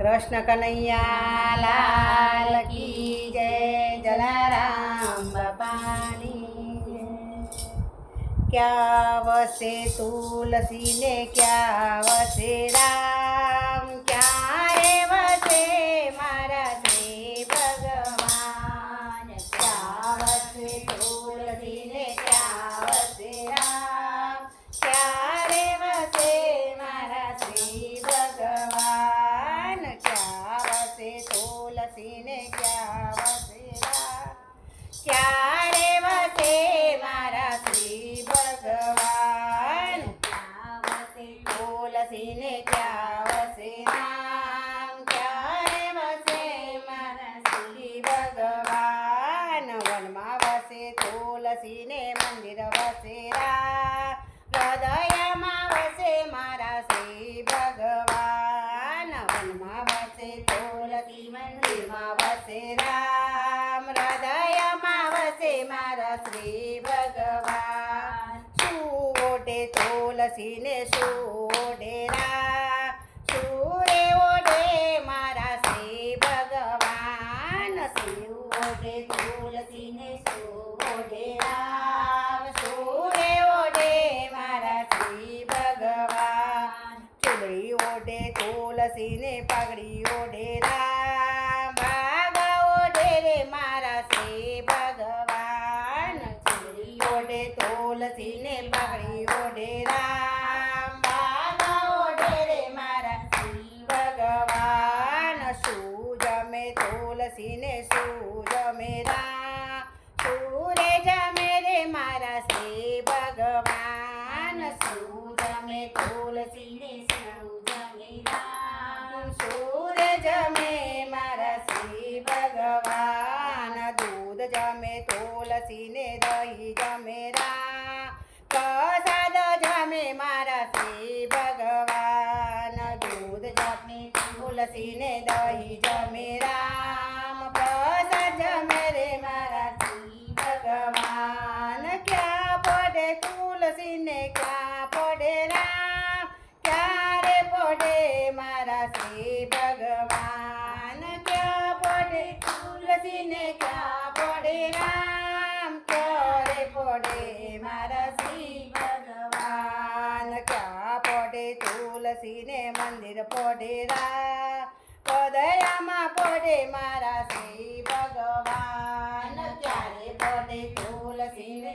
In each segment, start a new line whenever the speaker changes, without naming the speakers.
કૃષ્ણ કનૈયા લાલ કી જય જલારામ બાપાની. ક્યાં વસે તુલસી ને ક્યાં વસે રામ તુલસીને મંદિર વસેરા. હૃદયમાં વસે મારા શ્રી ભગવાન. વનમાં વસે તુલસી મંદિરમાં વસે રામ હૃદયમાં વસે મારા શ્રી ભગવાન. સુઓઢે તુલસીને સુઓઢે રામ? સુરે ઓઢે મારા શ્રી ભગવાન? શિવ ઓઢે તુલસીને સુઓઢે રામ સુરે ઓઢે મારા શ્રી ભગવાન ચૂંદડી ઓઢે તુલસીને પાઘડી ઓઢે રામ બાબા ઓઢે રે મારા શ્રી ભગવાન. ઓઢે, તુલસીને પાઘડી ઓઢે રામ બાબા ઓઢે રે મારા શ્રી ભગવાન. સુજમે તુલસીને સુજમે રામ સૂરે જમે રે મારા શ્રી ભગવાન સુજમે તુલસીને સુજમે રામ સૂરે જમે મારા શ્રી ભગવાન દૂધ જમે તુલસીને દહીં જમે રામ પ્રસાદ જમે મારા શ્રી ભગવાન દૂધ જમે તુલસીને દહીં જમે રામ પ્રસાદ જમે રે મારા શ્રી ભગવાન ક્યાં પડે તુલસીને ક્યાં પડે રામ ક્યારે પડે મારા શ્રી ભગવાન ક્યાં પડે તુલસીને ક્યાં પડે રામ ક્યારે પડે મારા શ્રી ભગવાન ક્યાં પડે તુલસીને મંદિર પડે રામ હૃદયમાં પડે મારા શ્રી ભગવાન ક્યારે પડે તુલસીને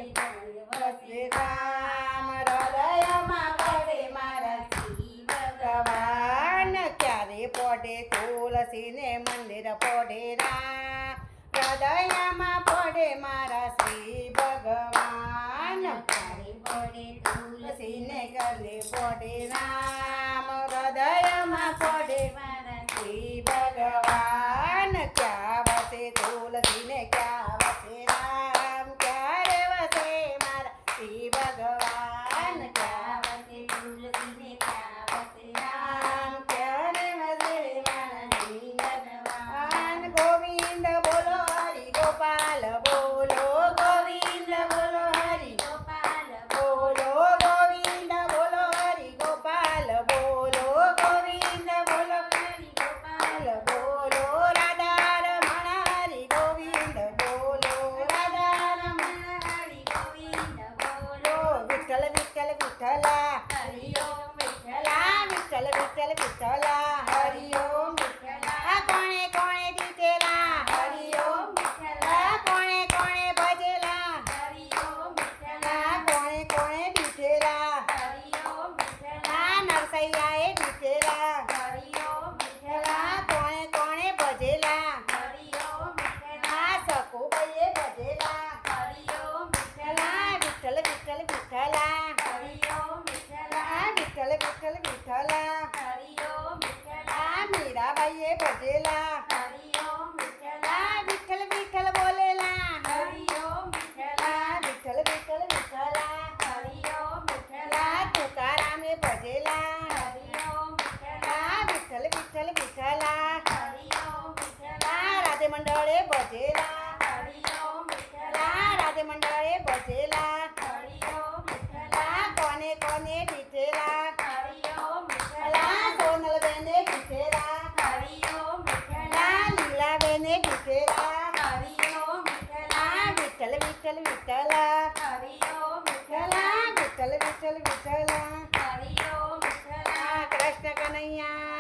વસે રામ હૃદયમાં પડે મારા શ્રી ભગવાન ક્યારે પડે તુલસીને મંદિર પડે રામ હૃદયમાં પડે મારા શ્રી ભગવાન ક્યારે પડે તુલસીને ગલે પડે રામ હૃદયમાં પડે મારા શ્રી ભગવાન ક્યાં વસે તુલસીને ક્યાં વસે રામ ક્યારે વસે મારા શ્રી ભગવાન ક્યાં વસે તુલસીને ક્યાં વસે રામ ક્યારે વસે મારા શ્રી ભગવાન ગોવિંદ બોલો હરિ ગોપાલ બોલો ગોવિંદ બોલો હરિ ગોપાલ બોલો ગોવિંદ બોલો હરિ ગોપાલ બોલો ગોવિંદ બોલો હરિ ગોપાલ બોલો રાધા રમણ હરિ ગોવિંદ બોલો રાધા રમણ હરિ ગોવિંદ બોલો વિઠ્ઠલ વિઠ્ઠલ વિઠ્ઠલા હરિ ઓમ વિઠ્ઠલા વિઠ્ઠલ વિઠ્ઠલ વિઠ્ઠલા હરિ ઓમ વિઠ્ઠલા કોણે કોણે દીધેલા હરિ ઓમ વિઠ્ઠલા કોણે કોણે ભજેલા હરિ ઓમ વિઠ્ઠલા કોણે કોણે દીધેલા હરિ ઓમ વિઠ્ઠલા નરસૈયાએ દીધેલા હરિ ઓમ વિઠ્ઠલા કોણે કોણે ભજેલા હરિ ઓમ વિઠ્ઠલા સકુબાઈએ ભજેલા હરિ ઓમ વિઠ્ઠલા વિઠ્ઠલ વિઠ્ઠલ વિઠ્ઠલા હરિ ઓમ વિઠ્ઠલા વિઠ્ઠલ વિઠ્ઠલ વિઠ્ઠલા હરિ ઓમ વિઠ્ઠલા મીરાબાઈએ ભજેલા. હરિ ઓમ વિઠ્ઠલા વિઠ્ઠલ વિઠ્ઠલ બોલેલા. હરિ ઓમ વિઠ્ઠલા વિઠ્ઠલ વિઠ્ઠલ વિઠ્ઠલા હરિ ઓમ વિઠ્ઠલા તુકારામે ભજેલા. હરિ ઓમ વિઠ્ઠલા વિઠ્ઠલ વિઠ્ઠલ વિઠ્ઠલા હરિ ઓમ રાધે મંડળે ભજેલા. હરિ ઓમ વિઠ્ઠલા રાધે મંડળે વિઠલા હરિયો
વિઠલા વિઠલ
વિઠલ વિઠલા
હરિયો વિઠલા કૃષ્ણ કનૈયા